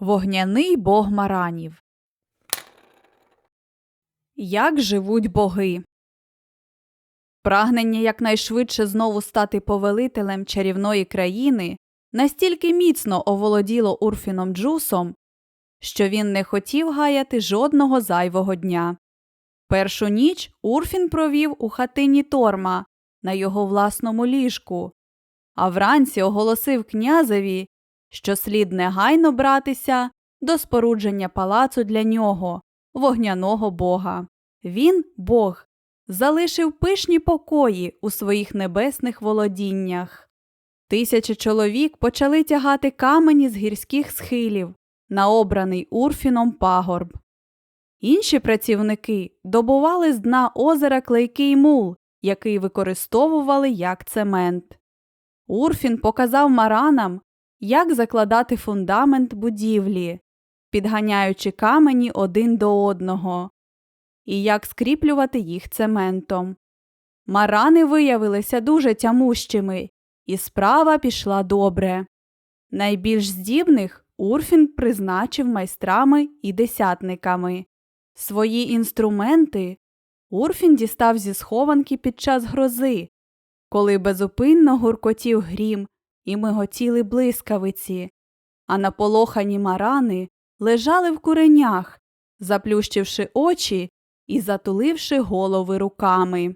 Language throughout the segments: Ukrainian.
Вогняний бог маранів. Як живуть боги? Прагнення якнайшвидше знову стати повелителем чарівної країни настільки міцно оволоділо Урфіном Джусом, що він не хотів гаяти жодного зайвого дня. Першу ніч Урфін провів у хатині Торма на його власному ліжку, а вранці оголосив князеві, що слід негайно братися до спорудження палацу для нього, вогняного бога. Він, Бог, залишив пишні покої у своїх небесних володіннях. Тисячі чоловік почали тягати камені з гірських схилів на обраний Урфіном пагорб. Інші працівники добували з дна озера клейкий мул, який використовували як цемент. Урфін показав маранам, як закладати фундамент будівлі, підганяючи камені один до одного, і як скріплювати їх цементом. Марани виявилися дуже тямущими, і справа пішла добре. Найбільш здібних Урфін призначив майстрами і десятниками. Свої інструменти Урфін дістав зі схованки під час грози, коли безупинно гуркотів грім і миготіли блискавиці, а наполохані марани лежали в куренях, заплющивши очі і затуливши голови руками.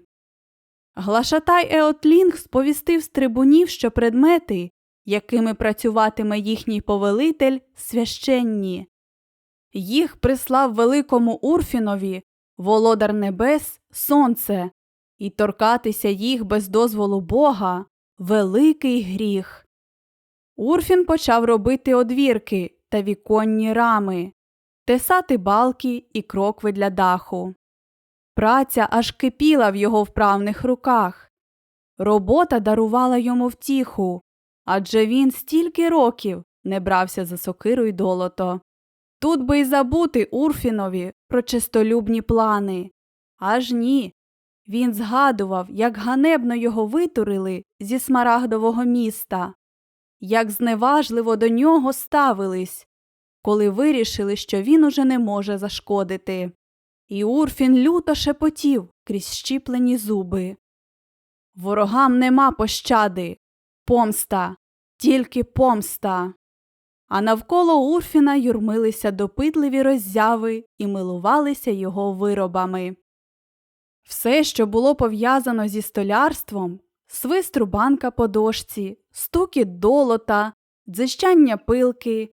Глашатай Еотлінг сповістив з трибунів, що предмети, якими працюватиме їхній повелитель, священні. Їх прислав великому Урфінові володар небес, сонце, і торкатися їх без дозволу Бога великий гріх. Урфін почав робити одвірки та віконні рами, тесати балки і крокви для даху. Праця аж кипіла в його вправних руках. Робота дарувала йому втіху, адже він стільки років не брався за сокиру й долото. Тут би й забути Урфінові про чистолюбні плани. Аж ні. Він згадував, як ганебно його витурили зі смарагдового міста, як зневажливо до нього ставились, коли вирішили, що він уже не може зашкодити. І Урфін люто шепотів крізь щіплені зуби. Ворогам нема пощади, помста, тільки помста. А навколо Урфіна юрмилися допитливі роззяви і милувалися його виробами. Все, що було пов'язано зі столярством, свист рубанка по дошці, стукіт долота, дзищання пилки,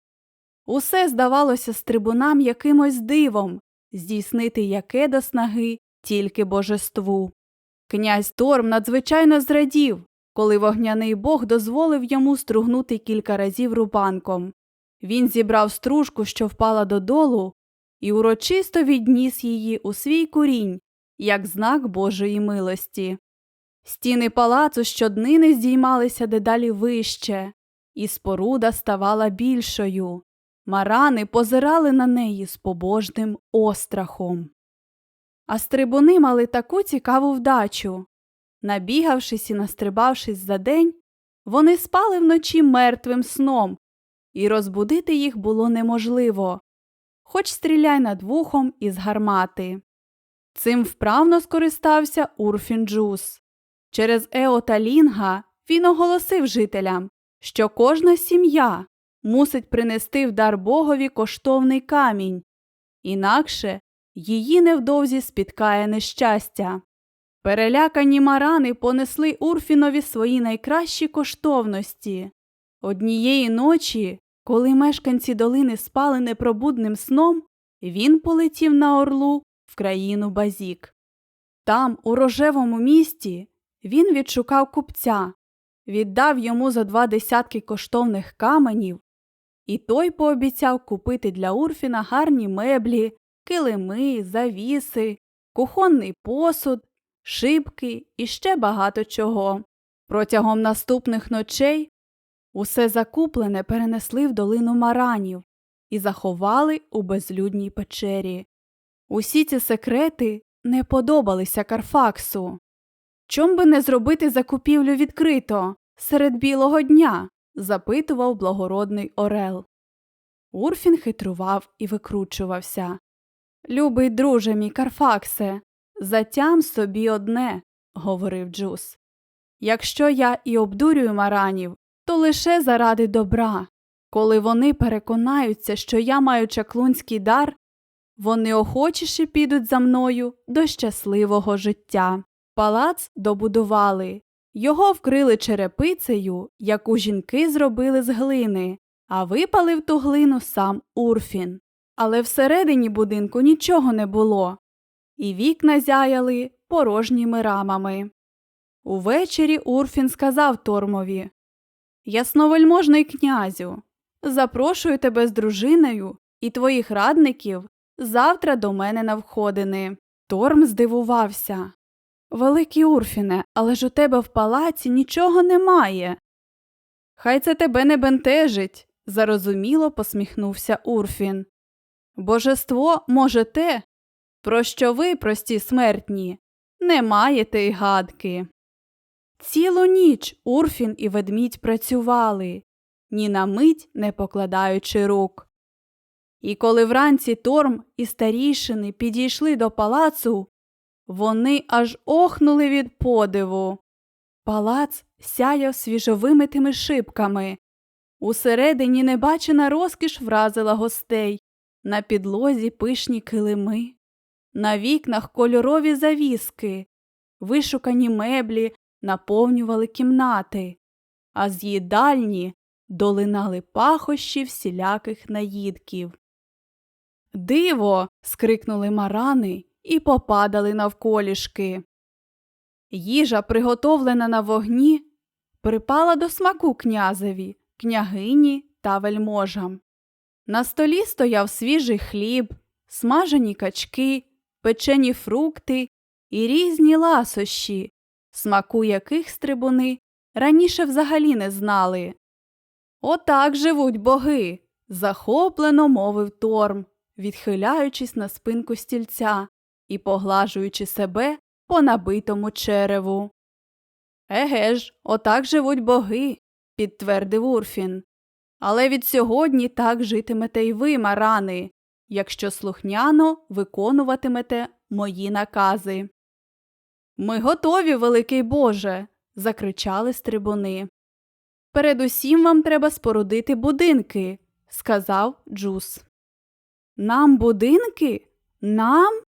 усе здавалося стрибунам якимось дивом, здійснити яке до снаги тільки божеству. Князь Торм надзвичайно зрадів, коли вогняний бог дозволив йому стругнути кілька разів рубанком. Він зібрав стружку, що впала додолу, і урочисто відніс її у свій курінь, як знак Божої милості. Стіни палацу щоднини здіймалися дедалі вище, і споруда ставала більшою. Марани позирали на неї з побожним острахом. А стрибуни мали таку цікаву вдачу. Набігавшись і настрибавшись за день, вони спали вночі мертвим сном, і розбудити їх було неможливо, хоч стріляй над вухом із гармати. Цим вправно скористався Урфін Джус. Через Еота Лінга він оголосив жителям, що кожна сім'я мусить принести в дар Богові коштовний камінь, інакше її невдовзі спіткає нещастя. Перелякані марани понесли Урфінові свої найкращі коштовності. Однієї ночі, коли мешканці долини спали непробудним сном, він полетів на орлу в країну Базік. Там, у рожевому місті, він відшукав купця, віддав йому за два десятки коштовних каменів, і той пообіцяв купити для Урфіна гарні меблі, килими, завіси, кухонний посуд, шибки і ще багато чого. Протягом наступних ночей усе закуплене перенесли в долину маранів і заховали у безлюдній печері. Усі ці секрети не подобалися Карфаксу. Чом би не зробити закупівлю відкрито серед білого дня? запитував благородний Орел. Урфін хитрував і викручувався. Любий друже мій Карфаксе, затям собі одне, говорив Джус. Якщо я і обдурюю маранів, то лише заради добра. Коли вони переконаються, що я маю чаклунський дар, вони охочіше підуть за мною до щасливого життя. Палац добудували, його вкрили черепицею, яку жінки зробили з глини, а випалив ту глину сам Урфін. Але всередині будинку нічого не було, і вікна зяяли порожніми рамами. Увечері Урфін сказав Тормові Ясновельможний князю, запрошую тебе з дружиною і твоїх радників завтра до мене на входини. Торм здивувався. Великий Урфіне, але ж у тебе в палаці нічого немає. Хай це тебе не бентежить, зарозуміло посміхнувся Урфін. Божество може те, про що ви, прості смертні, не маєте й гадки. Цілу ніч Урфін і ведмідь працювали, ні на мить не покладаючи рук. І коли вранці Торм і старішини підійшли до палацу, вони аж охнули від подиву. Палац сяяв свіжовимитими шибками. Усередині небачена розкіш вразила гостей, на підлозі пишні килими, на вікнах кольорові завіски, вишукані меблі наповнювали кімнати, а з їдальні долинали пахощі всіляких наїдків. Диво. скрикнули марани і попадали навколішки. Їжа, приготовлена на вогні, припала до смаку князеві, княгині та вельможам. На столі стояв свіжий хліб, смажені качки, печені фрукти і різні ласощі, смаку яких стрибуни раніше взагалі не знали. Отак живуть боги, захоплено мовив Торм, відхиляючись на спинку стільця і поглажуючи себе по набитому череву. Еге ж, отак живуть боги, підтвердив Урфін. Але від сьогодні так житимете й ви, марани, якщо слухняно виконуватимете мої накази. Ми готові, великий Боже. закричали стрибуни. Передусім вам треба спорудити будинки, сказав Джус. Нам будинки? Нам?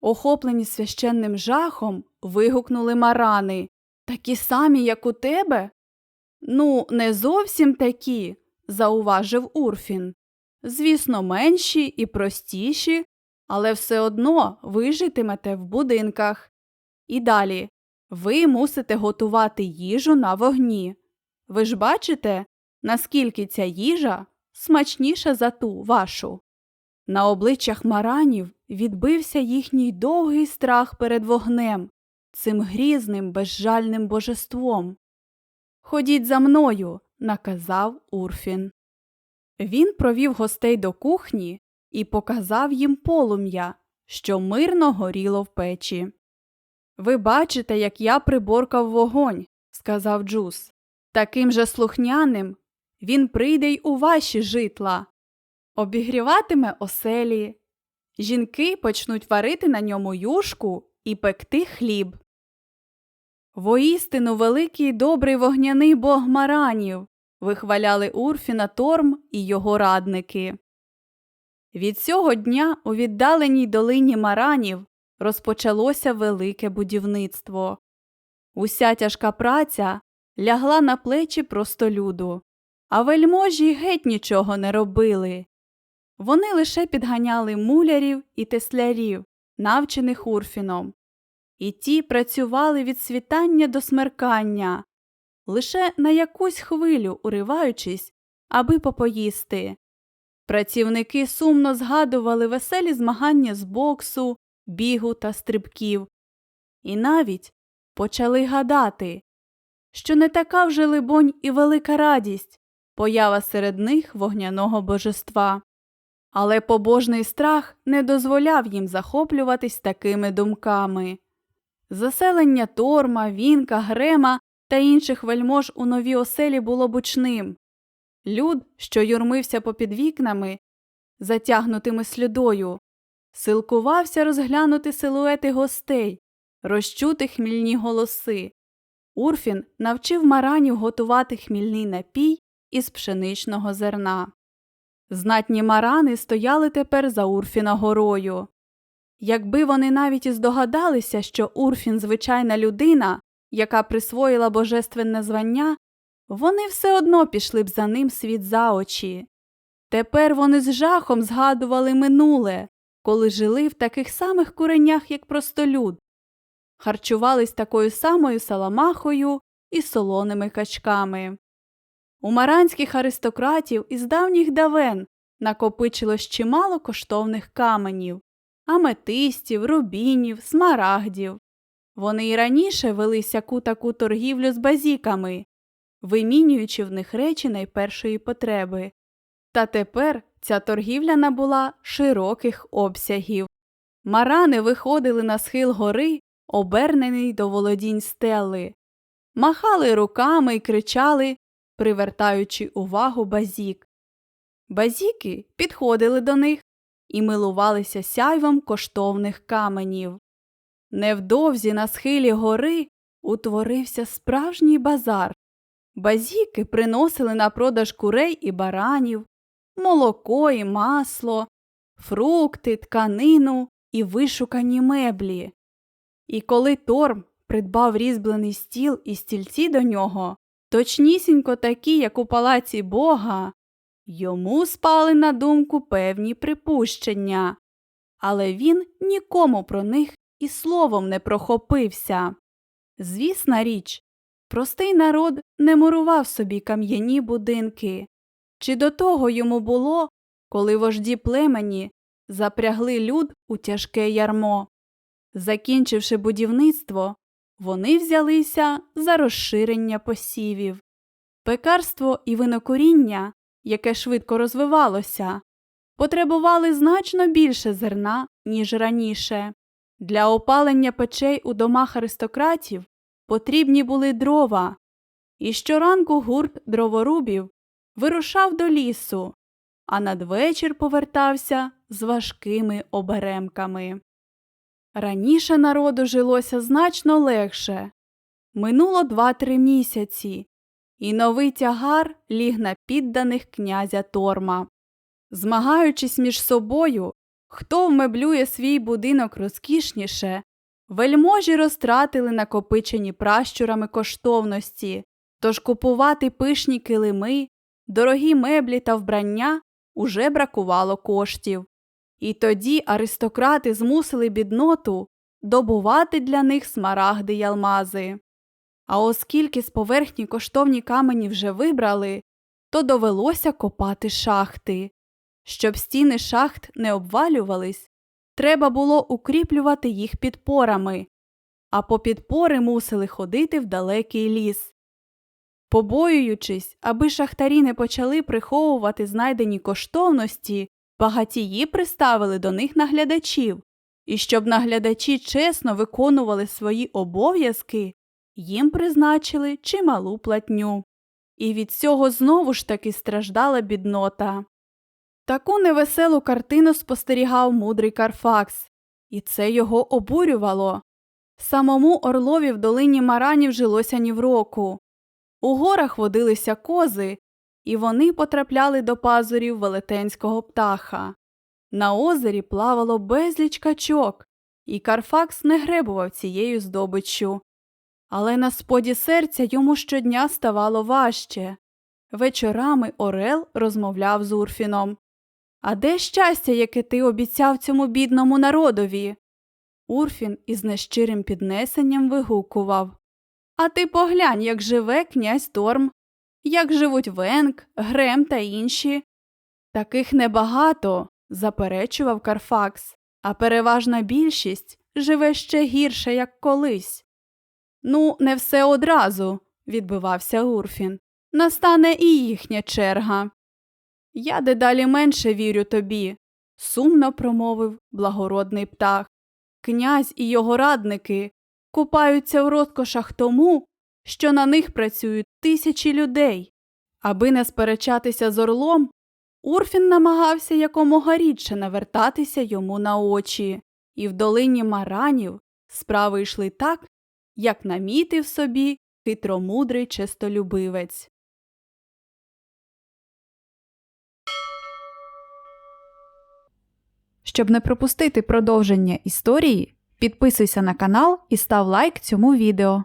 Охоплені священним жахом, вигукнули марани. Такі самі, як у тебе? Ну, не зовсім такі, зауважив Урфін. Звісно, менші і простіші, але все одно ви житимете в будинках. І далі ви мусите готувати їжу на вогні. Ви ж бачите, наскільки ця їжа смачніша за ту вашу. На обличчях маранів відбився їхній довгий страх перед вогнем, цим грізним, безжальним божеством. Ходіть за мною, наказав Урфін. Він провів гостей до кухні і показав їм полум'я, що мирно горіло в печі. Ви бачите, як я приборкав вогонь, сказав Джус. Таким же слухняним він прийде й у ваші житла, обігріватиме оселі. Жінки почнуть варити на ньому юшку і пекти хліб. Воістину великий добрий вогняний бог маранів, вихваляли Урфіна Торм і його радники. Від цього дня у віддаленій долині маранів розпочалося велике будівництво. Уся тяжка праця лягла на плечі простолюду, а вельможі геть нічого не робили. Вони лише підганяли мулярів і теслярів, навчених Урфіном, і ті працювали від світання до смеркання, лише на якусь хвилю уриваючись, аби попоїсти. Працівники сумно згадували веселі змагання з боксу, бігу та стрибків, і навіть почали гадати, що не така вже, либонь, і велика радість поява серед них вогняного божества. Але побожний страх не дозволяв їм захоплюватись такими думками. Заселення торма, вінка, грема та інших вельмож у новій оселі було бучним. Люд, що юрмився попід вікнами, затягнутими слюдою, силкувався розглянути силуети гостей, розчути хмільні голоси. Урфін навчив маранів готувати хмільний напій із пшеничного зерна. Знатні марани стояли тепер за Урфіна горою. Якби вони навіть і здогадалися, що Урфін звичайна людина, яка присвоїла божественне звання, вони все одно пішли б за ним світ за очі. Тепер вони з жахом згадували минуле, коли жили в таких самих куренях, як простолюд, харчувались такою самою саламахою і солоними качками. У маранських аристократів із давніх давен накопичилось чимало коштовних каменів, аметистів, рубінів, смарагдів. Вони й раніше вели сяку таку торгівлю з базіками, вимінюючи в них речі найпершої потреби. Та тепер ця торгівля набула широких обсягів. Марани виходили на схил гори, обернений до володінь стели, махали руками й кричали, привертаючи увагу базік. Базіки підходили до них і милувалися сяйвом коштовних каменів. Невдовзі на схилі гори утворився справжній базар. Базіки приносили на продаж курей і баранів, молоко і масло, фрукти, тканину і вишукані меблі. І коли Торм придбав різьблений стіл і стільці до нього, точнісінько такі, як у палаці Бога, йому спали на думку певні припущення, але він нікому про них і словом не прохопився. Звісна річ, простий народ не мурував собі кам'яні будинки. Чи до того йому було, коли вожді племені запрягли люд у тяжке ярмо? Закінчивши будівництво, вони взялися за розширення посівів. Пекарство і винокуріння, яке швидко розвивалося, потребували значно більше зерна, ніж раніше. Для опалення печей у домах аристократів потрібні були дрова, і щоранку гурт дроворубів вирушав до лісу, а надвечір повертався з важкими оберемками. Раніше народу жилося значно легше. Минуло два-три місяці, і новий тягар ліг на підданих князя Торма. Змагаючись між собою, хто вмеблює свій будинок розкішніше, вельможі розтратили накопичені пращурами коштовності, тож купувати пишні килими, дорогі меблі та вбрання уже бракувало коштів. І тоді аристократи змусили бідноту добувати для них смарагди й алмази. А оскільки з поверхні коштовні камені вже вибрали, то довелося копати шахти. Щоб стіни шахт не обвалювались, треба було укріплювати їх підпорами, а по підпори мусили ходити в далекий ліс. Побоюючись, аби шахтарі не почали приховувати знайдені коштовності, багатії приставили до них наглядачів, і щоб наглядачі чесно виконували свої обов'язки, їм призначили чималу платню. І від цього знову ж таки страждала біднота. Таку невеселу картину спостерігав мудрий Карфакс, і це його обурювало. Самому Орлові в долині Маранів жилося ні в року. У горах водилися кози, і вони потрапляли до пазурів велетенського птаха. На озері плавало безліч качок, і Карфакс не гребував цією здобиччю. Але на споді серця йому щодня ставало важче. Вечорами Орел розмовляв з Урфіном. А де щастя, яке ти обіцяв цьому бідному народові? Урфін із нещирим піднесенням вигукував А ти поглянь, як живе князь Торм, як живуть Венк, Грем та інші. Таких небагато, заперечував Карфакс, а переважна більшість живе ще гірше, як колись. Ну, не все одразу, відбивався Урфін. Настане і їхня черга. Я дедалі менше вірю тобі, сумно промовив благородний птах. Князь і його радники купаються в розкошах тому, що на них працюють тисячі людей. Аби не сперечатися з орлом, Урфін намагався якомога рідше навертатися йому на очі, і в долині маранів справи йшли так, як намітив собі хитромудрий честолюбивець. Щоб не пропустити продовження історії, підписуйся на канал і став лайк цьому відео.